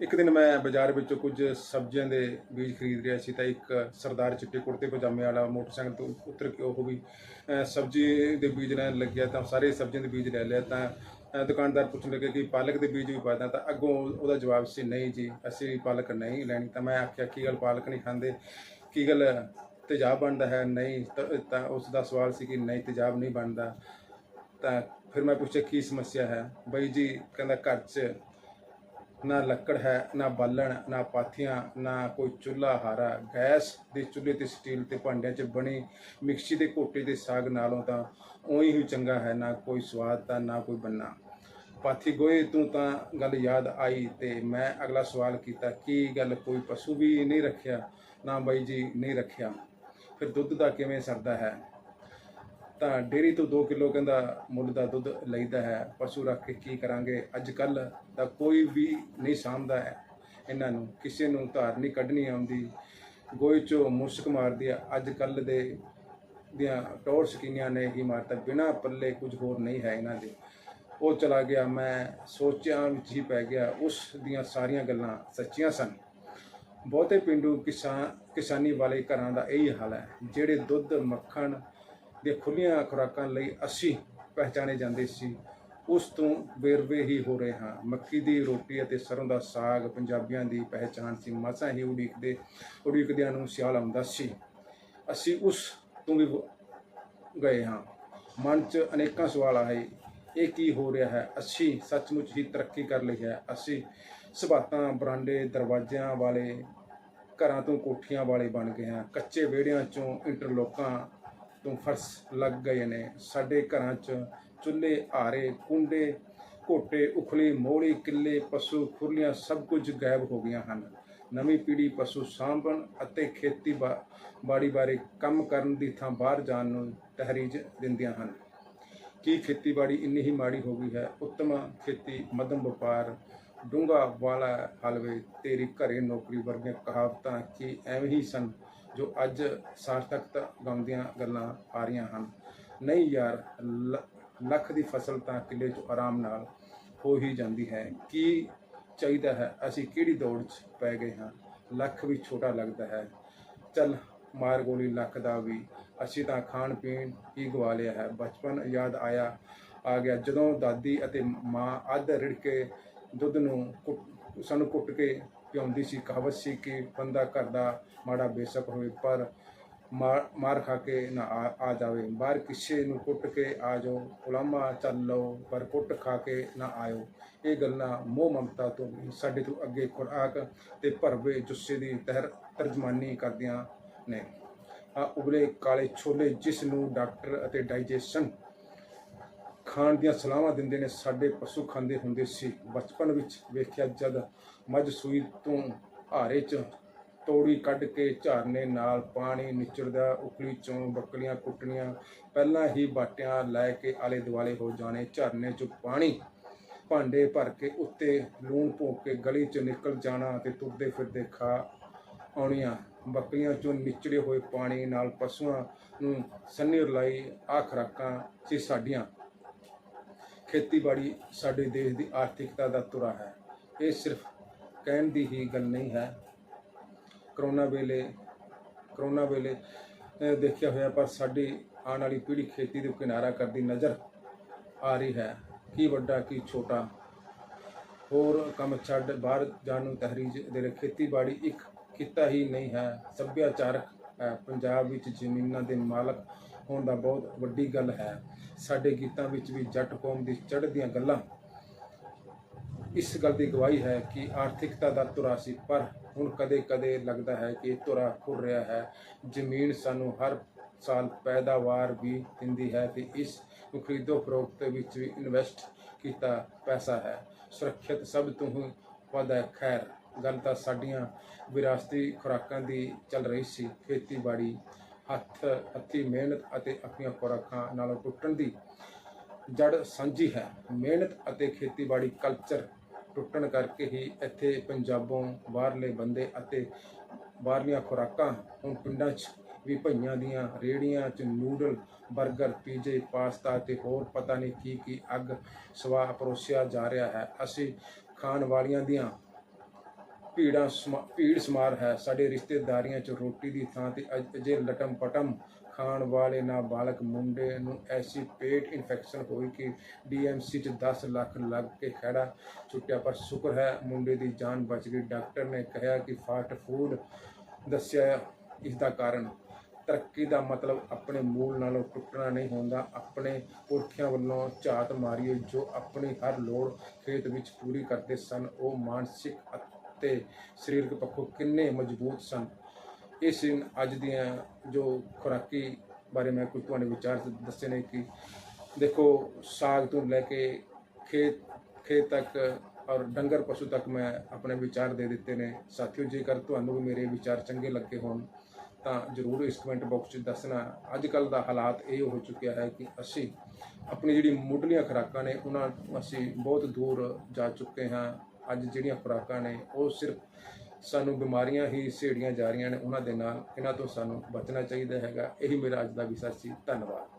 ਇੱਕ ਦਿਨ ਮੈਂ ਬਾਜ਼ਾਰ ਵਿੱਚੋਂ ਕੁਝ ਸਬਜ਼ੀਆਂ ਦੇ ਬੀਜ ਖਰੀਦ ਰਿਹਾ ਸੀ ਤਾਂ ਇੱਕ ਸਰਦਾਰ ਚਿੱਟੇ ਕੁੜਤੇ ਪਜਾਮੇ ਵਾਲਾ ਮੋਟਰਸਾਈਕਲ ਤੋਂ ਉਤਰ ਕੇ ਉਹ ਵੀ ਸਬਜ਼ੀ ਦੇ ਬੀਜ ਲੈਣ ਲੱਗਿਆ ਤਾਂ ਸਾਰੇ ਸਬਜ਼ੀਆਂ ਦੇ ਬੀਜ ਲੈ ਲਿਆ ਤਾਂ ਦੁਕਾਨਦਾਰ ਪੁੱਛਣ ਲੱਗੇ ਕਿ ਪਾਲਕ ਦੇ ਬੀਜ ਵੀ ਪਾਦਾ ਤਾਂ ਅੱਗੋਂ ਉਹਦਾ ਜਵਾਬ ਸੀ, ਨਹੀਂ ਜੀ, ਅਸੀਂ ਪਾਲਕ ਨਹੀਂ ਲੈਣੀ। ਤਾਂ ਮੈਂ ਆਖਿਆ, ਕੀ ਗੱਲ ਪਾਲਕ ਨਹੀਂ ਖਾਂਦੇ? ਕੀ ਗੱਲ ਤੇਜ਼ਾਬ ਬਣਦਾ ਹੈ? ਨਹੀਂ। ਤਾਂ- ਤਾਂ ਉਸ ਦਾ ਸਵਾਲ ਸੀ ਕਿ ਨਹੀਂ, ਤੇਜ਼ਾਬ ਨਹੀਂ ਬਣਦਾ। ਤਾਂ ਫਿਰ ਮੈਂ ਪੁੱਛਿਆ, ਕੀ ਸਮੱਸਿਆ ਹੈ? ਬਈ ਜੀ ਕਹਿੰਦਾ, ਘਰ 'ਚ ਨਾ ਲੱਕੜ ਹੈ, ਨਾ ਬਾਲਣ, ਨਾ ਪਾਥੀਆਂ, ਨਾ ਕੋਈ ਚੁੱਲ੍ਹਾ ਹਾਰਾ। ਗੈਸ ਦੇ ਚੁੱਲ੍ਹੇ ਤੇ ਸਟੀਲ ਤੇ ਭਾਂਡਿਆਂ 'ਚ ਬਣੀ ਮਿਕਸੀ ਦੇ ਘੋਟੇ ਦੇ ਸਾਗ ਨਾਲੋਂ ਤਾਂ ਉਹੀ ਹੀ ਚੰਗਾ ਹੈ, ਨਾ ਕੋਈ ਸਵਾਦ ਤਾਂ ਨਾ ਕੋਈ ਬੰਨਾ। ਪਾਥੀ ਗੋਏ, ਤੂੰ ਤਾਂ ਗੱਲ ਯਾਦ ਆਈ ਤੇ ਮੈਂ ਅਗਲਾ ਸਵਾਲ ਕੀਤਾ, ਕੀ ਗੱਲ ਕੋਈ ਪਸ਼ੂ ਵੀ ਨਹੀਂ ਰੱਖਿਆ? ਨਾ ਬਾਈ ਜੀ, ਨਹੀਂ ਰੱਖਿਆ। ਫਿਰ ਦੁੱਧ ਦਾ ਕਿਵੇਂ ਸਰਦਾ ਹੈ? ਤਾਂ ਡੇਰੀ ਤੋਂ 2 ਕਿਲੋ ਕਹਿੰਦਾ ਮੁੱਲ ਦਾ ਦੁੱਧ ਲਈਦਾ ਹੈ। ਪਸ਼ੂ ਰੱਖ ਕੇ ਕੀ ਕਰਾਂਗੇ? ਅੱਜ ਕੱਲ ਤਾਂ ਕੋਈ ਵੀ ਨਹੀਂ ਸਾਂਭਦਾ ਹੈ। ਇਹਨਾਂ ਨੂੰ ਕਿਸੇ ਨੂੰ ਧਾਰ ਨਹੀਂ ਕੱਢਣੀ ਆਉਂਦੀ। ਗੋਈ ਚੋਂ ਮੁਸ਼ਕ ਮਾਰਦੀ ਆ। ਅੱਜ ਕੱਲ ਦੇ ਦੀਆਂ ਟੌਰ ਸਕੀਨੀਆਂ ਨੇ ਹੀ ਮਾਰਤਾ। ਬਿਨਾ ਪੱਲੇ ਕੁਝ ਹੋਰ ਨਹੀਂ ਹੈ ਇਹਨਾਂ ਦੇ। ਉਹ ਚਲਾ ਗਿਆ। ਮੈਂ ਸੋਚਿਆ ਵਿੱਚ ਹੀ ਪੈ ਗਿਆ। ਉਸ ਦੀਆਂ ਸਾਰੀਆਂ ਗੱਲਾਂ ਸੱਚੀਆਂ ਸਨ। ਬਹੁਤੇ ਪਿੰਡੂ ਕਿਸਾਨ ਕਿਸਾਨੀ ਵਾਲੇ ਘਰਾਂ ਦਾ ਇਹੀ ਹਾਲ ਹੈ। ਜਿਹੜੇ ਦੁੱਧ, ਮੱਖਣ ਦੀਆਂ ਖੁੱਲੀਆਂ ਖੁਰਾਕਾਂ ਲਈ ਅਸੀਂ ਪਹਿਚਾਣੇ ਜਾਂਦੇ ਸੀ। ਉਸ ਤੋਂ ਵੇਰਵੇ ਹੀ ਹੋ ਰਹੇ ਹਾਂ। ਮੱਕੀ ਦੀ ਰੋਟੀ ਅਤੇ ਸਰੋਂ ਦਾ ਸਾਗ ਪੰਜਾਬੀਆਂ ਦੀ ਪਹਿਚਾਣ ਸੀ। ਮਸਾਂ ਹੀ ਉਡੀਕਦੇ, ਉਡੀਕਦਿਆਂ ਨੂੰ ਸਿਆਲ ਆਉਂਦਾ ਸੀ। ਅਸੀਂ ਉਸ ਤੋਂ ਵੀ ਗਏ ਹਾਂ। ਮਨ 'ਚ ਅਨੇਕਾਂ ਸਵਾਲ ਆਏ। ਇਹ ਕੀ ਹੋ ਰਿਹਾ ਹੈ? ਅਸੀਂ ਸੱਚਮੁੱਚ ਹੀ ਤਰੱਕੀ ਕਰ ਲਈ ਹੈ। ਅਸੀਂ ਸਬਾਤਾਂ, ਬਰਾਂਡੇ, ਦਰਵਾਜ਼ਿਆਂ ਵਾਲੇ ਘਰਾਂ ਤੋਂ ਕੋਠੀਆਂ ਵਾਲੇ ਬਣ ਗਏ ਹਾਂ। ਕੱਚੇ ਵਿਹੜਿਆਂ 'ਚੋਂ ਇੰਟਰਲੋਕਾਂ ਤੋਂ ਫਰਸ਼ ਲੱਗ ਗਏ ਨੇ। ਸਾਡੇ ਘਰਾਂ 'ਚ ਚੁੱਲ੍ਹੇ ਆਰੇ ਕੁੰਡੇ, ਘੋਟੇ, ਉਖਲੀ ਮੋੜੀ ਕਿੱਲੇ, ਪਸ਼ੂ, ਖੁਰਲੀਆਂ ਸਭ ਕੁਝ ਗਾਇਬ ਹੋ ਗਈਆਂ ਹਨ। ਨਵੀਂ ਪੀੜ੍ਹੀ ਪਸ਼ੂ ਸਾਂਭਣ ਅਤੇ ਖੇਤੀ ਬਾ- ਬਾੜੀ ਬਾਰੇ ਕੰਮ ਕਰਨ ਦੀ ਥਾਂ ਬਾਹਰ ਜਾਣ ਨੂੰ ਤਹਿਰੀਜ਼ ਦਿੰਦੀਆਂ ਹਨ। ਕੀ ਖੇਤੀਬਾੜੀ ਇੰਨੀ ਹੀ ਮਾੜੀ ਹੋ ਗਈ ਹੈ? ਉੱਤਮ ਖੇਤੀ, ਮੱਧਮ ਵਪਾਰ, ਡੂੰਘਾ ਵਾਲਾ ਹਲਵੇ, ਤੇਰੀ ਘਰੇ ਨੌਕਰੀ ਵਰਗੀਆਂ ਕਹਾਵਤਾਂ ਕੀ ਐਵੇਂ ਹੀ ਸਨ? ਜੋ ਅੱਜ ਸਾਰਥਕਤਾ ਗਾਉਂਦੀਆਂ ਗੱਲਾਂ ਆ ਰਹੀਆਂ ਹਨ। ਨਹੀਂ ਯਾਰ ਲੱਖ ਦੀ ਫਸਲ ਤਾਂ ਕਿੱਲੇ 'ਚ ਆਰਾਮ ਨਾਲ ਹੋ ਹੀ ਜਾਂਦੀ ਹੈ। ਕੀ ਚਾਹੀਦਾ ਹੈ? ਅਸੀਂ ਕਿਹੜੀ ਦੌੜ 'ਚ ਪੈ ਗਏ ਹਾਂ? ਲੱਖ ਵੀ ਛੋਟਾ ਲੱਗਦਾ ਹੈ। ਚੱਲ, ਮਾਰ ਗੋਲੀ ਲੱਖ ਦਾ ਵੀ। ਅਸੀਂ ਤਾਂ ਖਾਣ ਪੀਣ ਹੀ ਗਵਾ ਲਿਆ ਹੈ। ਬਚਪਨ ਯਾਦ ਆਇਆ, ਆ ਗਿਆ। ਜਦੋਂ ਦਾਦੀ ਅਤੇ ਮਾਂ ਅੱਧ ਰਿੜ ਕੇ ਦੁੱਧ ਨੂੰ ਕੁੱਟ- ਸਾਨੂੰ ਕੁੱਟ ਕੇ ਪਿਆਉਂਦੀ ਸੀ, ਕਹਾਵਤ ਸੀ ਕਿ ਬੰਦਾ ਘਰ ਦਾ ਮਾੜਾ ਬੇਸ਼ੱਕ ਹੋਵੇ, ਪਰ ਮਾਰ ਮਾਰ ਖਾ ਕੇ ਨਾ ਆ ਜਾਵੇ। ਬਾਹਰ ਕਿਸੇ ਨੂੰ ਕੁੱਟ ਕੇ ਆ ਜਾਓ, ਉਲਾਮਾ ਚੱਲ ਲਓ, ਪਰ ਕੁੱਟ ਖਾ ਕੇ ਨਾ ਆਇਓ। ਇਹ ਗੱਲਾਂ ਮੋਹ ਮਮਤਾ ਤੋਂ ਸਾਡੇ ਤੋਂ ਅੱਗੇ ਖੁਰਾਕ ਤੇ ਭਰਵੇ ਜੁੱਸੇ ਦੀ ਤਹਿਰ, ਤਰਜਮਾਨੀ ਕਰਦੀਆਂ ਨੇ। ਆ ਉਬਲੇ ਕਾਲੇ ਛੋਲੇ, ਜਿਸ ਨੂੰ ਡਾਕਟਰ ਅਤੇ ਡਾਈਜੈਸ਼ਨ ਖਾਣ ਦੀਆਂ ਸਲਾਹਾਂ ਦਿੰਦੇ ਨੇ, ਸਾਡੇ ਪਸ਼ੂ ਖਾਂਦੇ ਹੁੰਦੇ ਸੀ। ਬਚਪਨ ਵਿੱਚ ਵੇਖਿਆ ਜਦ ਮੱਝ ਸੂਈ ਤੋਂ ਹਾਰੇ 'ਚ ਤੋੜੀ ਕੱਢ ਕੇ ਝਾਰਨੇ ਨਾਲ ਪਾਣੀ ਨਿਚੜਦਾ, ਉਖਲੀ ਚੋਂ ਬੱਕਲੀਆਂ ਕੁੱਟਣੀਆਂ, ਪਹਿਲਾਂ ਹੀ ਬਾਟਿਆਂ ਲੈ ਕੇ ਆਲੇ ਦੁਆਲੇ ਹੋ ਜਾਣੇ। ਝਰਨੇ 'ਚ ਪਾਣੀ ਭਾਂਡੇ ਭਰ ਕੇ ਉੱਤੇ ਲੂਣ ਭੋਗ ਕੇ ਗਲੀ 'ਚ ਨਿਕਲ ਜਾਣਾ ਤੇ ਤੁਰਦੇ ਫਿਰਦੇ ਖਾ ਆਉਣੀਆਂ। ਬੱਕਰੀਆਂ ਚੋਂ ਨਿਚੜੇ ਹੋਏ ਪਾਣੀ ਨਾਲ ਪਸ਼ੂਆਂ ਨੂੰ ਸੰਨੀ ਰਲਾਈ ਆ ਖੁਰਾਕਾਂ ਸੀ ਸਾਡੀਆਂ। ਖੇਤੀਬਾੜੀ ਸਾਡੇ ਦੇਸ਼ ਦੀ ਆਰਥਿਕਤਾ ਦਾ ਤੁਰਾ ਹੈ। ਇਹ ਸਿਰਫ ਕਹਿਣ ਦੀ ਹੀ ਗੱਲ ਨਹੀਂ ਹੈ। ਕਰੋਨਾ ਵੇਲੇ ਕਰੋਨਾ ਵੇਲੇ ਦੇਖਿਆ ਹੋਇਆ ਪਰ ਸਾਡੀ ਆਉਣ ਵਾਲੀ ਪੀੜ੍ਹੀ ਖੇਤੀ ਦੇ ਕਿਨਾਰਾ ਕਰਦੀ ਨਜ਼ਰ ਆ ਰਹੀ ਹੈ। ਕੀ ਵੱਡਾ, ਕੀ ਛੋਟਾ। ਹੋਰ ਕੰਮ ਛੱਡ ਬਾਹਰ ਜਾਣ ਨੂੰ ਤਹਿਰੀਜ਼ ਦੇ ਰਹੇ। ਖੇਤੀਬਾੜੀ ਇੱਕ ਕਿੱਤਾ ਹੀ ਨਹੀਂ ਹੈ। ਸੱਭਿਆਚਾਰਕ ਹੈ ਪੰਜਾਬ ਵਿੱਚ ਜ਼ਮੀਨਾਂ ਦੇ ਮਾਲਕ ਹੋਣ ਦਾ ਬਹੁਤ ਵੱਡੀ ਗੱਲ ਹੈ। ਸਾਡੇ ਗੀਤਾਂ ਵਿੱਚ ਵੀ ਜੱਟ ਕੌਮ ਦੀ ਚੜ੍ਹਦੀਆਂ ਗੱਲਾਂ। ਇਸ ਗੱਲ ਦੀ ਗਵਾਹੀ ਹੈ ਕਿ ਆਰਥਿਕਤਾ ਦਾ ਤੁਰਾ ਸੀ, ਪਰ ਹੁਣ ਕਦੇ-ਕਦੇ ਲੱਗਦਾ ਹੈ ਕਿ ਇਹ ਤੁਰਾ ਖੁਰ ਰਿਹਾ ਹੈ। ਜ਼ਮੀਨ ਸਾਨੂੰ ਹਰ ਸਾਲ ਪੈਦਾਵਾਰ ਵੀ ਦਿੰਦੀ ਹੈ ਤੇ ਇਸ ਨੂੰ ਖਰੀਦੋ ਫਰੋਖਤ ਵਿੱਚ ਵੀ ਇਨਵੈਸਟ ਕੀਤਾ ਪੈਸਾ ਹੈ। ਸੁਰੱਖਿਅਤ ਸਭ ਤੋਂ ਹੀ ਵੱਧ ਖੈਰ। ਗੱਲ ਤਾਂ ਸਾਡੀਆਂ ਵਿਰਾਸਤੀ ਖੁਰਾਕਾਂ ਦੀ ਚੱਲ ਰਹੀ ਸੀ। ਖੇਤੀਬਾੜੀ, ਹੱਥ, ਹੱਥੀ ਮਿਹਨਤ ਅਤੇ ਆਪਣੀਆਂ ਖੁਰਾਕਾਂ ਨਾਲੋਂ ਟੁੱਟਣ ਦੀ ਜੜ ਸਾਂਝੀ ਹੈ। ਮਿਹਨਤ ਅਤੇ ਖੇਤੀਬਾੜੀ ਕਲਚਰ ਟੁੱਟਣ ਕਰਕੇ ਹੀ ਇੱਥੇ ਪੰਜਾਬੋਂ ਬਾਹਰਲੇ ਬੰਦੇ ਅਤੇ ਬਾਹਰਲੀਆਂ ਖੁਰਾਕਾਂ, ਹੁਣ ਪਿੰਡਾਂ 'ਚ ਵੀ ਭਈਆਂ ਦੀਆਂ ਰੇੜੀਆਂ 'ਚ ਨੂਡਲ 버ਗਰ ਪੀਜ਼ੇ, ਪਾਸਤਾ ਤੇ ਹੋਰ ਪਤਾ ਨਹੀਂ ਕੀ ਕੀ ਅੱਗ ਸਵਾ ਪਰੋਸਿਆ ਜਾ ਰਿਹਾ ਹੈ। ਅਸੀਂ ਖਾਣ ਵਾਲੀਆਂ ਦੀਆਂ ਭੀੜਾਂ ਸਮਾ- ਭੀੜ ਸਮਾਰ ਹੈ। ਸਾਡੇ ਰਿਸ਼ਤੇਦਾਰੀਆਂ 'ਚ ਰੋਟੀ ਦੀ ਥਾਂ ਤੇ ਅਜ- ਅਜੇ ਲਟਮ ਪਟਮ ਖਾਣ ਵਾਲੇ ਨਾਬਾਲਗ ਮੁੰਡੇ ਨੂੰ ਐਸੀ ਪੇਟ ਇਨਫੈਕਸ਼ਨ ਹੋਈ ਕਿ ਡੀਐਮਸੀ 'ਚ 10 ਲੱਖ ਲੱਗ ਕੇ ਖੜਾ ਛੁੱਟਿਆ। ਪਰ ਸ਼ੁਕਰ ਹੈ ਮੁੰਡੇ ਦੀ ਜਾਨ ਬਚ ਗਈ। ਡਾਕਟਰ ਨੇ ਕਿਹਾ ਕਿ ਫਾਸਟ ਫੂਡ ਦੱਸਿਆ ਇਸ ਦਾ ਕਾਰਨ। ਤਰੱਕੀ ਦਾ ਮਤਲਬ ਆਪਣੇ ਮੂਲ ਨਾਲੋਂ ਟੁੱਟਣਾ ਨਹੀਂ ਹੁੰਦਾ। ਆਪਣੇ ਪੁਰਖਿਆਂ ਵੱਲੋਂ ਝਾਤ ਮਾਰੀਏ। ਜੋ ਆਪਣੀ ਹਰ ਲੋੜ ਖੇਤ ਵਿੱਚ ਪੂਰੀ ਕਰਦੇ ਸਨ, ਉਹ ਮਾਨਸਿਕ ਅਤੇ ਸਰੀਰਕ ਪੱਖੋਂ ਕਿੰਨੇ ਮਜ਼ਬੂਤ ਸਨ। ਇਸ ਦਿਨ ਅੱਜ ਦੀਆਂ ਜੋ ਖੁਰਾਕੀ ਬਾਰੇ ਮੈਂ ਕੁਝ ਤੁਹਾਡੇ ਵਿਚਾਰ ਦੱਸੇ ਨੇ ਕਿ ਦੇਖੋ, ਸਾਗ ਤੋਂ ਲੈ ਕੇ ਖੇਤ ਖੇਤ ਤੱਕ ਔਰ ਡੰਗਰ ਪਸ਼ੂ ਤੱਕ ਮੈਂ ਆਪਣੇ ਵਿਚਾਰ ਦੇ ਦਿੱਤੇ ਨੇ। ਸਾਥੀਓ, ਜੇਕਰ ਤੁਹਾਨੂੰ ਵੀ ਮੇਰੇ ਵਿਚਾਰ ਚੰਗੇ ਲੱਗੇ ਹੋਣ, ਤਾਂ ਜਰੂਰ ਇਸ ਕਮੈਂਟ ਬਾਕਸ 'ਚ ਦੱਸਣਾ। ਅੱਜ ਕੱਲ ਦਾ ਹਾਲਾਤ ਇਹ ਹੋ ਚੁੱਕਿਆ ਹੈ ਕਿ ਅਸੀਂ ਆਪਣੀ ਜਿਹੜੀ ਮੁੱਢਲੀਆਂ ਖੁਰਾਕਾਂ ਨੇ, ਉਹਨਾਂ ਅਸੀਂ ਬਹੁਤ ਦੂਰ ਜਾ ਚੁੱਕੇ ਹਾਂ। ਅੱਜ ਜਿਹੜੀਆਂ ਖੁਰਾਕਾਂ ਨੇ, ਉਹ ਸਿਰਫ ਸਾਨੂੰ ਬਿਮਾਰੀਆਂ ਹੀ ਸੇੜੀਆਂ ਜਾ ਰਹੀਆਂ ਨੇ, ਉਹਨਾਂ ਦੇ ਨਾਲ ਇਹਨਾਂ ਤੋਂ ਸਾਨੂੰ ਬਚਣਾ ਚਾਹੀਦਾ ਹੈਗਾ। ਇਹੀ ਮੇਰਾ ਅੱਜ ਦਾ ਵਿਸ਼ਾ ਸੀ। ਧੰਨਵਾਦ।